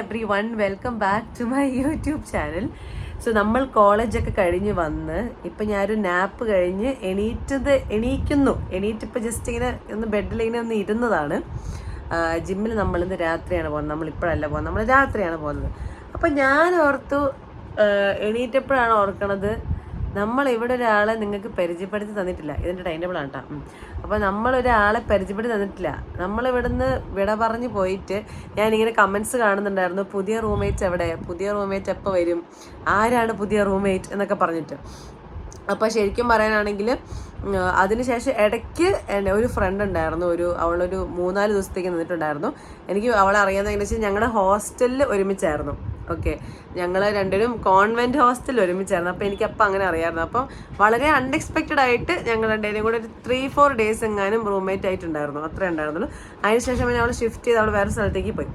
Everyone welcome back to my YouTube channel so നമ്മൾ കോളേജൊക്കെ കഴിഞ്ഞ് വന്ന് ഇപ്പം ഞാനൊരു നാപ്പ് കഴിഞ്ഞ് എണീറ്റത് എണീക്കുന്നു. എണീറ്റിപ്പോൾ ജസ്റ്റ് ഇങ്ങനെ ഒന്ന് ബെഡിൽ ഇങ്ങനെ ഒന്ന് ഇരുന്നതാണ്. ജിമ്മിൽ നമ്മളിന്ന് രാത്രിയാണ് പോകുന്നത് നമ്മളിപ്പോഴല്ല പോകുന്നത് നമ്മൾ രാത്രിയാണ് പോകുന്നത് അപ്പം ഞാൻ ഓർത്തു എണീറ്റപ്പോഴാണ് ഓർക്കണത് നമ്മൾ ഇവിടെ ഒരാളെ നിങ്ങൾക്ക് പരിചയപ്പെടുത്തി തന്നിട്ടില്ല? ഇതിന്റെ ടൈം ടേബിൾ ആണ് കേട്ടോ അപ്പോൾ നമ്മൾ ഒരാളെ പരിചയപ്പെടുത്തി തന്നിട്ടില്ല. നമ്മൾ ഇവിടുന്ന് വിട പറഞ്ഞ് പോയിട്ട് ഞാൻ ഇങ്ങനെ കമൻസ് കാണുന്നുണ്ടായിരുന്നു. പുതിയ റൂംമേറ്റ്സ് എവിടെ? പുതിയ റൂംമേറ്റ് എപ്പോൾ വരും? ആരാണ് പുതിയ റൂംമേറ്റ് എന്നൊക്കെ പറഞ്ഞിട്ട്. അപ്പോൾ ശരിക്കും പറയാനാണെങ്കിൽ അതിനുശേഷം ഇടയ്ക്ക് എന്റെ ഒരു ഫ്രണ്ട് ഉണ്ടായിരുന്നു. ഒരു അവളൊരു മൂന്നാൽ ദിവസത്തേക്ക് നിന്നിട്ടുണ്ടായിരുന്നു. എനിക്ക് അവളെ അറിയാമെന്ന് വെച്ചാൽ ഞങ്ങളുടെ ഹോസ്റ്റലിൽ ഒരുമിച്ചായിരുന്നു. ഓക്കെ. ഞങ്ങൾ രണ്ടുപേരും കോൺവെന്റ് ഹോസ്റ്റലിൽ ഒരുമിച്ചായിരുന്നു. അപ്പോൾ എനിക്ക് അപ്പം അങ്ങനെ അറിയാമായിരുന്നു അപ്പം വളരെ അൺഎക്സ്പെക്റ്റഡ് ആയിട്ട് ഞങ്ങൾ രണ്ടുപേരും കൂടെ ഒരു ത്രീ ഫോർ ഡേയ്സ് എങ്ങാനും റൂംമേറ്റ് ആയിട്ടുണ്ടായിരുന്നു. അത്രേ ഉണ്ടായിരുന്നുള്ളൂ. അതിനുശേഷം പിന്നെ അവൾ ഷിഫ്റ്റ് ചെയ്ത് അവൾ വേറെ സ്ഥലത്തേക്ക് പോയി.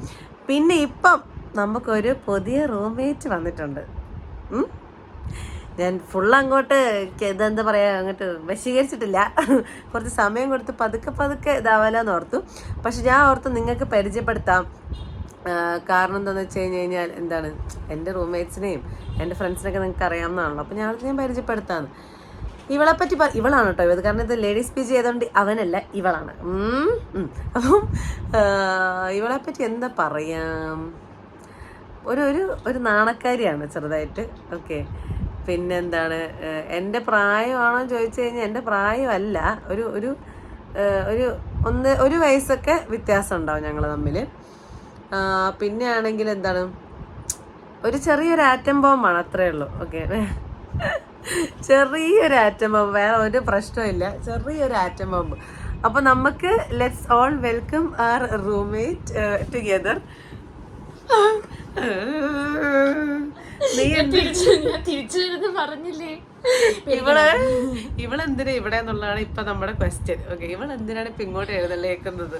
പിന്നെ ഇപ്പം നമുക്കൊരു പുതിയ റൂംമേറ്റ് വന്നിട്ടുണ്ട്? ഞാൻ ഫുൾ അങ്ങോട്ട് എന്താ ഇതെന്താ പറയാ അങ്ങോട്ട് വശീകരിച്ചിട്ടില്ല. കുറച്ച് സമയം കൊടുത്ത് പതുക്കെ പതുക്കെ ഇതാവാലെന്ന് ഓർത്തു. പക്ഷെ ഞാൻ ഓർത്ത് നിങ്ങൾക്ക് പരിചയപ്പെടുത്താം. കാരണം എന്താണെന്ന് വെച്ച് കഴിഞ്ഞ് കഴിഞ്ഞാൽ എന്താണ് എന്റെ റൂംമേറ്റ്സിനെയും എന്റെ ഫ്രണ്ട്സിനൊക്കെ നിങ്ങൾക്ക് അറിയാവുന്നതാണല്ലോ. അപ്പോൾ ഞാൻ ഞാൻ പരിചയപ്പെടുത്താന്ന്. ഇവളെ പറ്റി പറ ഇവളാണ് കേട്ടോ ഇത് കാരണം ഇത് ലേഡീസ് പി ജി അവനല്ല ഇവളാണ്. അപ്പം ഇവളെ പറ്റി എന്താ പറയാം? ഒരു ഒരു ഒരു നാണക്കാരിയാണ് ചെറുതായിട്ട്. ഓക്കെ. പിന്നെന്താണ് എന്റെ പ്രായമാണോ ചോദിച്ചു കഴിഞ്ഞാൽ എന്റെ പ്രായമല്ല. ഒരു ഒരു ഒരു ഒന്ന് ഒരു വയസ്സൊക്കെ വ്യത്യാസം ഉണ്ടാവും ഞങ്ങൾ തമ്മിൽ പിന്നെ ആണെങ്കിൽ എന്താണ്? ഒരു ചെറിയൊരു ആറ്റം ബോംബാണ് അത്രേ ഉള്ളൂ. ഓക്കെ ചെറിയൊരു ആറ്റം ബോംബ് വേറെ ഒരു പ്രശ്നമില്ല ചെറിയൊരു ആറ്റം ബോംബ് അപ്പൊ നമുക്ക് let's all welcome our roommate together നീ തിരിച്ചു ഞാൻ തിരിച്ചു വരുന്നത് പറഞ്ഞില്ലേ? ഇവൾ ഇവളെന്തിനാ ഇവിടെ എന്നുള്ളതാണ് ഇപ്പൊ നമ്മുടെ ക്വസ്റ്റ്യൻ ഓക്കെ ഇവളെന്തിനാണ് ഇപ്പൊ ഇങ്ങോട്ട് എഴുതലേക്കുന്നത്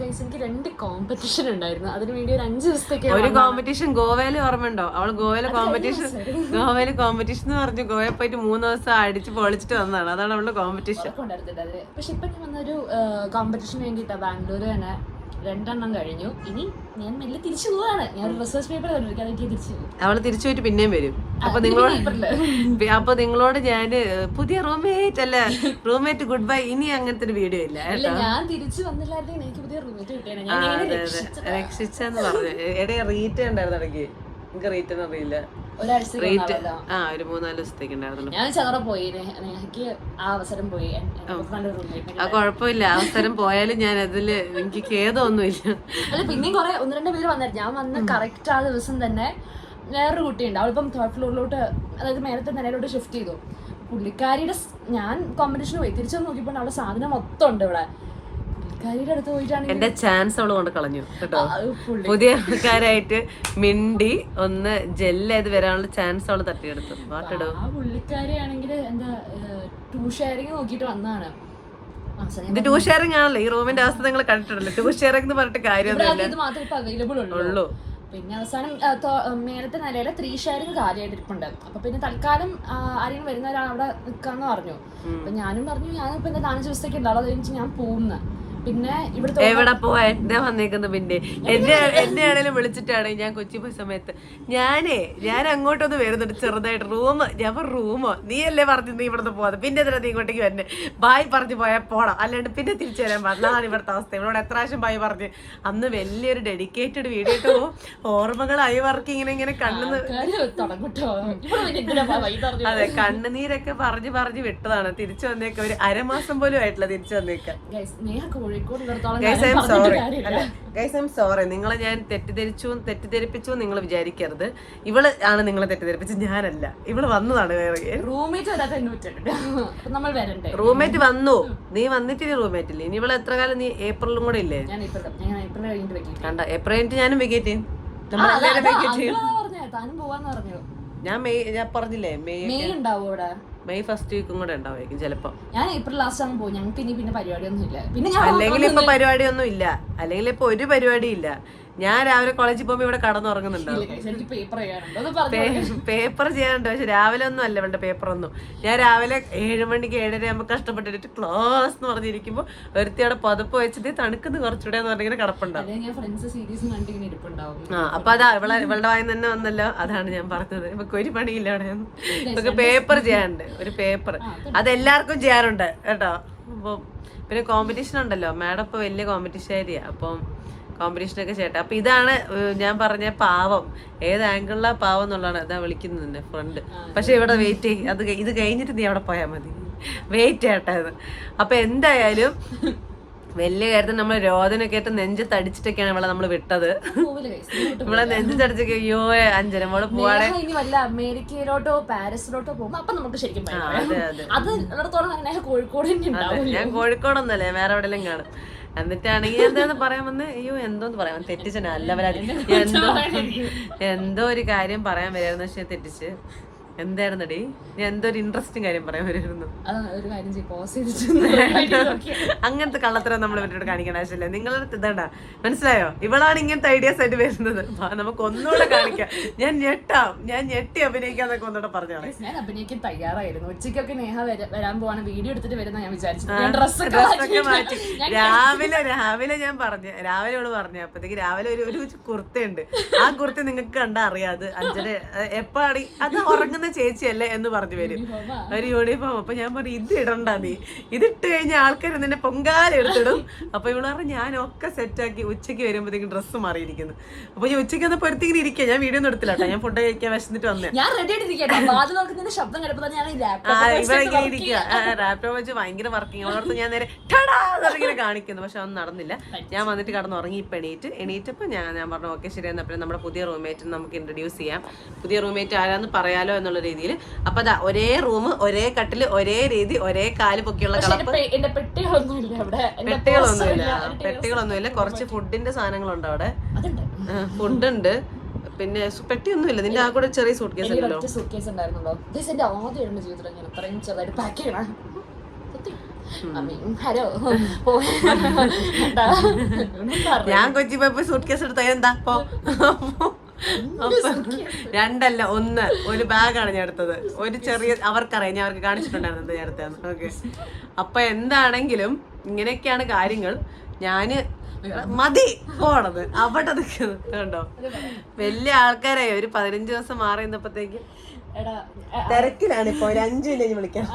എനിക്ക് രണ്ട് കോമ്പറ്റീഷൻ ഉണ്ടായിരുന്നു. അതിന് വേണ്ടി ഒരു അഞ്ച് ദിവസത്തേക്ക് ഒരു കോമ്പറ്റീഷൻ ഗോവയിൽ ഓർമ്മയുണ്ടോ? അവൾ ഗോവയിലെ കോമ്പറ്റീഷൻ ഗോവയിലെ കോമ്പറ്റീഷൻ എന്ന് പറഞ്ഞു ഗോവയിൽ പോയിട്ട് മൂന്ന് ദിവസം അടിച്ച് പൊളിച്ചിട്ട് വന്നതാണ്. അതാണ് അവളുടെ കോമ്പറ്റീഷൻ പക്ഷെ ഇപ്പൊ ഞാൻ വന്നൊരു കോമ്പറ്റീഷന് വേണ്ടിയിട്ടാ ബാംഗ്ലൂർ തന്നെ രണ്ടെണ്ണം കഴിഞ്ഞു. ഇനി ഞാൻ മെല്ലെ തിരിച്ചു പോവാണ്. ഞാൻ റിസർച്ച് പേപ്പർ തിരിച്ചു അവൾ തിരിച്ചു പോയിട്ട് പിന്നെയും വരും. അപ്പൊ നിങ്ങളോട് അപ്പൊ നിങ്ങളോട് ഞാൻ പുതിയ റൂംമേറ്റ് അല്ല? റൂംമേറ്റ് ഗുഡ് ബൈ ഇനി അങ്ങനത്തെ ഒരു വീഡിയോ ഇല്ല ഞാൻ തിരിച്ചു വന്നില്ലായിരുന്നെങ്കിൽ എനിക്ക് പുതിയ റൂമേറ്റ് കിട്ടിയാണ് ഞാൻ? രക്ഷിച്ചെന്ന് പറഞ്ഞു. എടേ റീറ്റ് ഉണ്ടായിരുന്നു ഇടയ്ക്ക് എനിക്ക് റേറ്റ് ഒന്നും അറിയില്ല. റേറ്റ് ആ ഒരു മൂന്നാൽ ദിവസത്തേക്ക് ഉണ്ടായിരുന്നു ഞാൻ ചതറ പോയി. എനിക്ക് ആ അവസരം പോയി. ആ കുഴപ്പമില്ല. അവസരം പോയാലും ഞാൻ അതിൽ എനിക്ക് ഖേദമൊന്നുമില്ല. അല്ല പിന്നെയും കുറെ ഒന്ന് രണ്ട് പേര് വന്നായിരുന്നു ഞാൻ വന്ന കറക്റ്റ് ആ ദിവസം തന്നെ വേറൊരു കുട്ടിയുണ്ട് അവളിപ്പം തേർഡ് ഫ്ലോറിലോട്ട് അതായത് മേലത്തെ നിലയിലോട്ട് ഷിഫ്റ്റ് ചെയ്തു. പുള്ളിക്കാരിയുടെ ഞാൻ കോമ്പറ്റീഷന് പോയി. തിരിച്ചു നോക്കിയപ്പോൾ അവളുടെ സാധനം മൊത്തം ഉണ്ട് ഇവിടെ. അടുത്ത് എന്റെ ചാൻസ് അവൾ കൊണ്ട് കളഞ്ഞു കേട്ടോ. പുതിയ ആൾക്കാരായിട്ട് മിണ്ടി ഒന്ന് ജെല്ല് ചെയ്ത് വരാനുള്ള ചാൻസ് അവൾ തട്ടിയെടുത്തു. വാട്ടിടും ആ പുള്ളിക്കാരിയാണെങ്കിൽ എന്താ ടൂ ഷെയറിങ് നോക്കിയിട്ട് വന്നതാണ്. ഇത് ടൂ ഷെയറിംഗ് ആണല്ലോ ഈ റൂമിന്റെ അവസ്ഥ നിങ്ങൾ കണ്ടിട്ടുണ്ടല്ലോ. ടൂ ഷെയറിംഗ് എന്ന് പറഞ്ഞിട്ട് കാര്യമൊന്നുമില്ല. ഉള്ളൂ. പിന്നെ അവസാനം മേലത്തെ നിലയിലെ ത്രീ ഷെയറിങ് കാര്യമായിട്ട് ഇരിപ്പുണ്ട് അപ്പൊ പിന്നെ തൽക്കാലം ആരെങ്കിലും ആരെങ്കിലും വരുന്നവരാണ് അവിടെ നിൽക്കാന്ന് പറഞ്ഞു. അപ്പൊ ഞാനും പറഞ്ഞു ഞാനിപ്പോ എന്താ നാലഞ്ച് ദിവസത്തേക്ക് ഉണ്ടാവും അത് കഴിഞ്ഞ് ഞാൻ പോകുന്നു പിന്നെ എവിടെ പോവാ? എന്നെ വന്നേക്കുന്നത് പിന്നെ? എന്നെ എന്നെ ആണെങ്കിലും വിളിച്ചിട്ടാണ് ഞാൻ കൊച്ചി പോയ സമയത്ത്. ഞാനേ ഞാൻ അങ്ങോട്ടൊന്ന് വരുന്നുണ്ട് ചെറുതായിട്ട്. റൂം ഞാൻ റൂമോ? നീ അല്ലേ പറഞ്ഞു നീ ഇവിടുന്ന് പോകാതെ പിന്നെ എന്തിനാ നീ ഇങ്ങോട്ടേക്ക് വന്നെ ബായ് പറഞ്ഞു പോയാൽ പോണം. അല്ലാണ്ട് പിന്നെ തിരിച്ചു വരാൻ പറഞ്ഞതാണ് ഇവിടുത്തെ അവസ്ഥ. ഇവളോട് എത്ര പ്രാവശ്യം ബായ് പറഞ്ഞ്. അന്ന് വലിയൊരു ഡെഡിക്കേറ്റഡ് വീഡിയോ ഇട്ടോ ഓർമ്മകളായി വർക്ക് ഇങ്ങനെ ഇങ്ങനെ കണ്ണെന്ന് ഇവിടെ അതെ കണ്ണുനീരൊക്കെ പറഞ്ഞു പറഞ്ഞു വിട്ടതാണ്. തിരിച്ചു വന്നേക്ക. ഒരു അരമാസം പോലും ആയിട്ടില്ല തിരിച്ചു വന്നേക്ക. സോറി നിങ്ങളെ ഞാൻ തെറ്റിദ്ധരിച്ചു തെറ്റിദ്ധരിപ്പിച്ചു നിങ്ങൾ വിചാരിക്കരുത്. ഇവൾ ആണ് നിങ്ങളെ തെറ്റിദ്ധരിപ്പിച്ചത്. ഞാനല്ല. ഇവൾ വന്നതാണ് റൂംമേറ്റ് വന്നു. നീ വന്നിട്ടില്ല റൂംമേറ്റ് ഇല്ലേ? ഇനി ഇവൾ എത്ര കാലം? നീ ഏപ്രിലും കൂടെ ഇല്ലേ? കണ്ട ഏപ്രിൽ കഴിഞ്ഞിട്ട് ഞാനും വെക്കേറ്റ് ഞാൻ മെയ് ഞാൻ പറഞ്ഞില്ലേ മെയ് ഉണ്ടാവും മെയ് ഫസ്റ്റ് വീക്കും കൂടെ ഉണ്ടാവുമായിരിക്കും ചിലപ്പോ. ഞാൻ ഏപ്രിൽ ലാസ്റ്റ് ആകുമ്പോൾ പോകും ഞങ്ങൾക്ക് ഇനി പിന്നെ പരിപാടിയൊന്നും ഇല്ല. പിന്നെ ഞാൻ അല്ലെങ്കിൽ ഇപ്പൊ പരിപാടിയൊന്നും ഇല്ല. അല്ലെങ്കിൽ ഇപ്പൊ ഒരു പരിപാടി ഇല്ല. ഞാൻ രാവിലെ കോളേജിൽ പോകുമ്പോ ഇവിടെ കടന്നുറങ്ങുന്നുണ്ടോ? ഇല്ല guys, പേപ്പർ ചെയ്യാനുണ്ട്. പക്ഷെ രാവിലെ ഒന്നും അല്ല വേണ്ട പേപ്പർ ഒന്നും. ഞാൻ രാവിലെ ഏഴ് മണിക്ക് ഏഴര ആകുമ്പോൾ കഷ്ടപ്പെട്ടിട്ട് ക്ലാസ് എന്ന് പറഞ്ഞിരിക്കുമ്പോൾ ഒരുത്തി അവിടെ പതുപ്പ് വെച്ചിട്ട് തണുക്കുന്ന കുറച്ചുകൂടെ എന്ന് പറഞ്ഞിങ്ങനെ കിടപ്പുണ്ടാവും. ആ അപ്പൊ അതാ ഇവളെ ഇവളുടെ വായി തന്നെ വന്നല്ലോ. അതാണ് ഞാൻ പറഞ്ഞത്. ഇപ്പൊ ഒരു പണിയില്ല അവിടെ. ഇവക്ക് പേപ്പർ ചെയ്യാനുണ്ട് ഒരു പേപ്പർ അതെല്ലാവർക്കും ചെയ്യാറുണ്ട് കേട്ടോ. അപ്പൊ പിന്നെ കോമ്പറ്റീഷൻ ഉണ്ടല്ലോ. മാഡം ഇപ്പൊ വലിയ കോമ്പറ്റീഷൻ ആയിരിക്കും അപ്പം കോമ്പറ്റീഷനൊക്കെ ചേട്ടാ. അപ്പൊ ഇതാണ് ഞാൻ പറഞ്ഞ പാവം. ഏത് ആംഗിളിലാ പാവം എന്നുള്ളതാണ്. ഇതാ വിളിക്കുന്നത് തന്നെ ഫ്രണ്ട് പക്ഷെ ഇവിടെ വെയിറ്റ് ചെയ്യും അത് ഇത് കഴിഞ്ഞിട്ട് നീ അവിടെ പോയാൽ മതി. വെയിറ്റ് ചെയ്യട്ടെ ഇത്. അപ്പൊ എന്തായാലും വലിയ കാര്യത്തിൽ നമ്മൾ രോദനൊക്കെ ആയിട്ട് നെഞ്ച് തടിച്ചിട്ടൊക്കെയാണ് ഇവളെ നമ്മൾ വിട്ടത്. നമ്മളെ നെഞ്ചത്തടിച്ചൊക്കെ നെഞ്ച് തടിച്ചൊക്കെ അയ്യോ അഞ്ചന മോൾ പോവാടെ വല്ല അമേരിക്കയിലോട്ടോ പാരീസിലോട്ടോ പോകുമ്പോ അപ്പൊ നമുക്ക് ശരിക്കും. അതെ കോഴിക്കോട് ഞാൻ കോഴിക്കോടൊന്നല്ലേ വേറെ എവിടെയെങ്കിലും കാണും. എന്നിട്ടാണെങ്കിൽ എന്താന്ന് പറയാൻ വന്ന്? അയ്യോ എന്തോന്ന് പറയാൻ തെറ്റിച്ചാ അല്ല വരാതി എന്തോ എന്തോ ഒരു കാര്യം പറയാൻ വരായിരുന്നു പക്ഷെ തെറ്റിച്ച്. എന്തായിരുന്നടി? ഞാൻ എന്തോ ഒരു ഇൻട്രസ്റ്റിംഗ് കാര്യം പറയാൻ വരുമായിരുന്നു ചെയ്തിട്ട് അങ്ങനത്തെ കള്ളത്തരം നമ്മൾ ഇവരോട് കാണിക്കേണ്ട ആവശ്യമില്ല. നിങ്ങളുടെ ഇതണ്ട മനസ്സിലായോ? ഇവളാണ് ഇങ്ങനത്തെ ഐഡിയാസ് ആയിട്ട് വരുന്നത്. നമുക്ക് ഒന്നുകൂടെ കാണിക്കാം. ഞാൻ ഞെട്ടാം. ഞാൻ ഞെട്ടി അഭിനയിക്കാന്നൊക്കെ ഒന്നുകൂടെ പറഞ്ഞാണ് ഞാൻ അഭിനയിക്കാൻ തയ്യാറായിരുന്നു. ഉച്ചയ്ക്കൊക്കെ നേഹ വര- വരാൻ പോവാണ്. വീഡിയോ എടുത്തിട്ട് വരുന്ന ഞാൻ വിചാരിച്ചു ഡ്രസ്സൊക്കെ മാറ്റി. രാവിലെ രാവിലെ ഞാൻ പറഞ്ഞു രാവിലെ അവൾ പറഞ്ഞു. അപ്പത്തേക്ക് രാവിലെ ഒരു ഒരു കുർത്തയുണ്ട്. ആ കുർത്ത നിങ്ങൾക്ക് കണ്ടാ അറിയാതെ അഞ്ചര എപ്പാടി? അത് ഉറങ്ങുന്ന ചേച്ചിയല്ലേ എന്ന് പറഞ്ഞു വരും. ഒരു യൂണിഫോം. അപ്പൊ ഞാൻ പറഞ്ഞു ഇത് ഇടണ്ട നീ. ഇതിട്ട് കഴിഞ്ഞ ആൾക്കാർ നിന്നെ പൊങ്കാല എടുത്തിടും. അപ്പൊ ഇവൾ പറഞ്ഞു ഞാൻ ഒക്കെ സെറ്റാക്കി ഉച്ചയ്ക്ക് വരുമ്പോഴത്തേക്കും ഡ്രസ്സ് മാറിയിരിക്കുന്നു. അപ്പൊ ഞാൻ ഉച്ചയ്ക്ക് ഒന്ന് പൊരുത്തിങ്ങനെ ഇരിക്കുക ഞാൻ വീഡിയോ ഒന്നും എടുത്തില്ല ഞാൻ ഫുഡ് കഴിക്കാൻ വിശന്നിട്ട് വന്നേ. ഞാൻ റെഡി ശബ്ദം ലാപ്ടോപ്പ് ഇരിക്കുക ലാപ്ടോപ്പ് വെച്ച് ഭയങ്കര വർക്കിംഗ് ഓർത്ത് ഞാൻ നേരെ ഇങ്ങനെ കാണിക്കുന്നു. പക്ഷെ അത് നടന്നില്ല. ഞാൻ വന്നിട്ട് കടന്ന് ഉറങ്ങി ഇപ്പൊ എണീറ്റ്. എണീറ്റപ്പോ ഞാൻ ഞാൻ പറഞ്ഞു ഓക്കെ ശരി. എന്നാ പിന്നെ നമ്മുടെ പുതിയ റൂംമേറ്റ് നമുക്ക് ഇൻട്രൊഡ്യൂസ് ചെയ്യാം. പുതിയ റൂംമേറ്റ് ആരാന്ന് പറയാലോ എന്നുള്ള രീതിയിൽ അപ്പൊ അതാ ഒരേ റൂം ഒരേ കട്ടിൽ ഒരേ രീതി ഒരേ കാൽ പൊക്കിയുള്ള കളപ്പ് പെട്ടികളൊന്നുമില്ല പെട്ടികളൊന്നുമില്ല. ഇല്ല, കുറച്ച് ഫുഡിന്റെ സാധനങ്ങളുണ്ട് അവിടെ. ഫുഡുണ്ട് പിന്നെ സു- പെട്ടിയൊന്നുമില്ല. നിന്റെ ആ കൂടെ ചെറിയ സൂട്ട് കേസ് എനിക്ക് ഉണ്ടല്ലോ. ഒറ്റ സൂട്ട് കേസ് ഉണ്ടായിരുന്നുള്ളൂ. This എന്റെ ആദ്യം എന്റെ ജീവിതത്തിൽ ഞാൻ ഇത്രയും ചെറുതായിട്ട് പാക്ക് ചെയ്യണം. ഞാൻ കൊച്ചി പോയപ്പോ സൂട്ട് കേസ് എടുത്ത എന്താ പോ. അപ്പൊ രണ്ടല്ല ഒന്ന്. ഒരു ബാഗാണ് ഞാൻ എടുത്തത്. ഒരു ചെറിയ അവർക്കറിയാം ഞാൻ അവർക്ക് കാണിച്ചിട്ടുണ്ടായിരുന്നത് എടുത്തതെന്ന്. ഓക്കെ അപ്പൊ എന്താണെങ്കിലും ഇങ്ങനെയൊക്കെയാണ് കാര്യങ്ങൾ. ഞാൻ മതി പോണത്. അവിടെ നിൽക്കുന്നത് കണ്ടോ? വലിയ ആൾക്കാരെ ഒരു പതിനഞ്ച് ദിവസം മാറി നിന്നപ്പോഴത്തേക്ക് തിരക്കിലാണ് ഇപ്പൊ. ഒരു അഞ്ചു മിനിറ്റ് വിളിക്കാം.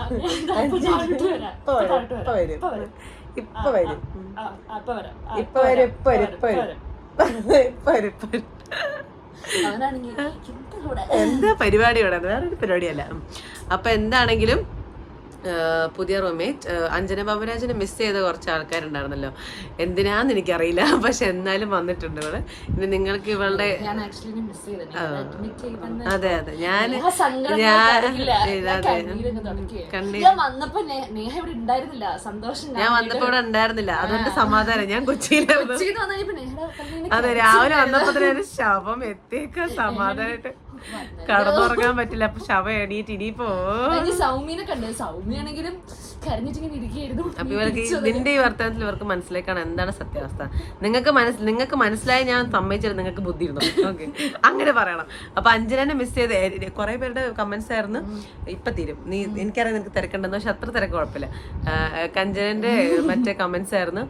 ഇപ്പൊ വരും ഇപ്പൊ വരും ഇപ്പൊ വരും ഇപ്പൊ വരും. ഇപ്പൊ വരും. ഇപ്പൊ വരും ഇപ്പൊ വരും. എന്താ പരിപാടി ഇവിടെ? വേറൊരു പരിപാടിയല്ല. അപ്പൊ എന്താണെങ്കിലും പുതിയ റൂംമേറ്റ് അഞ്ജന ബാബുരാജിനെ മിസ് ചെയ്ത കുറച്ച് ആൾക്കാരുണ്ടായിരുന്നല്ലോ. എന്തിനാന്ന് എനിക്കറിയില്ല. പക്ഷെ എന്നാലും വന്നിട്ടുണ്ട് ഇവിടെ ഇനി നിങ്ങൾക്ക് ഇവളുടെ അതെ അതെ. ഞാൻ ഞാൻ ഞാൻ വന്നപ്പോ ഇവിടെ ഉണ്ടായിരുന്നില്ല. സന്തോഷം ഞാൻ വന്നപ്പോ ഇവിടെ ഉണ്ടായിരുന്നില്ല. അതുകൊണ്ട് സമാധാനം. ഞാൻ കൊച്ചിയിലായിരുന്നു. അതെ രാവിലെ വന്നപ്പോ തന്നെ ഒരു ശവം എത്തിയേക്ക സമാധാനായിട്ട് കടന്നുറങ്ങാൻ പറ്റില്ല. അപ്പൊ ശവ എണീറ്റ് ഇനിയിപ്പോ സൗമ്യനെ കണ്ടത് സൗമ്യാണെങ്കിലും കരഞ്ഞിട്ട് ഇങ്ങനെ ഇരിക്കുകയായിരുന്നു അപ്പൊ ഇവർക്ക് ഇതിന്റെ ഈ വർത്തമാനത്തിൽ ഇവർക്ക് മനസ്സിലാക്കാണ് എന്താണ് സത്യാവസ്ഥ? നിങ്ങൾക്ക് മനസ്സ് നിങ്ങൾക്ക് മനസ്സിലായി ഞാൻ സമ്മതിച്ചത് നിങ്ങൾക്ക് ബുദ്ധി ഇരുന്നു ഓക്കെ. അങ്ങനെ പറയണം. അപ്പൊ അഞ്ജനെ മിസ് ചെയ്ത് കുറെ പേരുടെ കമന്റ്സ് ആയിരുന്നു. ഇപ്പൊ തീരും. നീ എനിക്കറിയാം നിനക്ക് തിരക്കുണ്ടെന്ന്. പക്ഷെ അത്ര തിരക്ക് കുഴപ്പമില്ല. കഞ്ചനന്റെ മറ്റേ കമന്റ്സ് ആയിരുന്നു.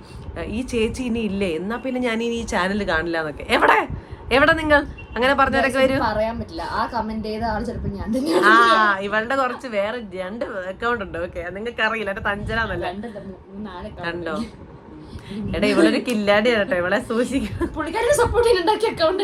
ഈ ചേച്ചി ഇനി ഇല്ലേ? എന്നാ പിന്നെ ഞാൻ ഇനി ഈ ചാനൽ കാണില്ല എന്നൊക്കെ. എവിടെ? എവിടെ നിങ്ങൾ? അങ്ങനെ പറഞ്ഞവരൊക്കെ വരും. പറയാൻ പറ്റില്ല. ആ കമന്റ് ചെയ്ത ആൾ ചിലപ്പോ ഞാൻ തന്നെയാണ് ആ ഇവളുടെ കുറച്ച് വേറെ രണ്ട് അക്കൗണ്ട് ഉണ്ട്. ഓക്കെ നിങ്ങൾക്ക് അറിയില്ല എന്റെ തഞ്ചനാന്നല്ല രണ്ടല്ല. കണ്ടോ? എടാ ഇവളൊരു കില്ലാടിയാണ് കേട്ടോ ഇവളെ സൂക്ഷിക്കും. പുള്ളിക്കാരിനെ സപ്പോർട്ട് ഉണ്ടാക്കിയ അക്കൗണ്ട്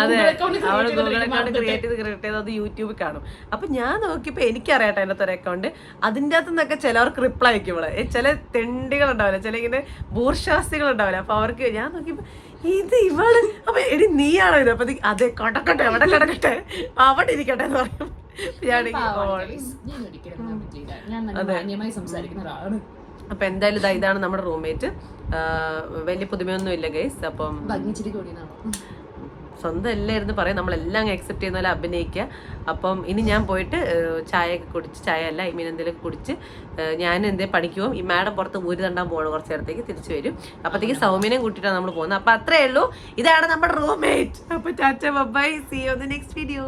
അതെ. അക്കൗണ്ട് അവൾ ഗൂഗിൾ അക്കൗണ്ട് ക്രിയേറ്റ് ചെയ്ത് ക്രിയേറ്റ് ചെയ്ത് അത് യൂട്യൂബിൽ കാണും. അപ്പൊ ഞാൻ നോക്കിയപ്പോ എനിക്കറിയാട്ടോ അതിനകത്ത് ഒരു അക്കൗണ്ട് അതിന്റെ അകത്ത് നിന്നൊക്കെ ചിലവർക്ക് റിപ്ലൈ അയക്കും ഇവളെ. ചില തെണ്ടികൾ ഉണ്ടാവില്ല ചില ഇങ്ങനെ ബൂർഷാസികൾ ഉണ്ടാവില്ല അപ്പൊ അവർക്ക് ഞാൻ നോക്കിയപ്പോ ഇത് ഇവൾ. അപ്പൊ എടി നീയാണോ ഇത്? അപ്പൊ അതെ കടക്കട്ടെ അവിടെ കിടക്കട്ടെ. അവിടെ ഇരിക്കട്ടെ എന്ന് പറയും. ഞാൻ അപ്പൊ എന്തായാലും ഇതാ ഇതാണ് നമ്മുടെ റൂംമേറ്റ് വലിയ പുതുമയൊന്നും ഇല്ല ഗൈസ് അപ്പം സ്വന്തം എല്ലായിരുന്നു പറയും. നമ്മളെല്ലാം അക്സെപ്റ്റ് ചെയ്യുന്ന പോലെ അഭിനയിക്കുക. അപ്പം ഇനി ഞാൻ പോയിട്ട് ചായ ചായയൊക്കെ കുടിച്ച് ചായ അല്ല ഐ മീൻ എന്തെങ്കിലും കുടിച്ച് ഞാൻ എന്തേ പഠിക്ക് പോകും ഈ മാഡം പുറത്ത് ഊരി തണ്ടാൻ പോകണം കുറച്ച് നേരത്തേക്ക് തിരിച്ചു വരും. അപ്പത്തേക്ക് സൗമ്യനെയും കൂട്ടിയിട്ടാണ് നമ്മൾ പോകുന്നത്. അപ്പൊ അത്രേ ഉള്ളൂ. ഇതാണ് നമ്മുടെ റൂംമേറ്റ് അപ്പൊ ചാച്ച bye see you next video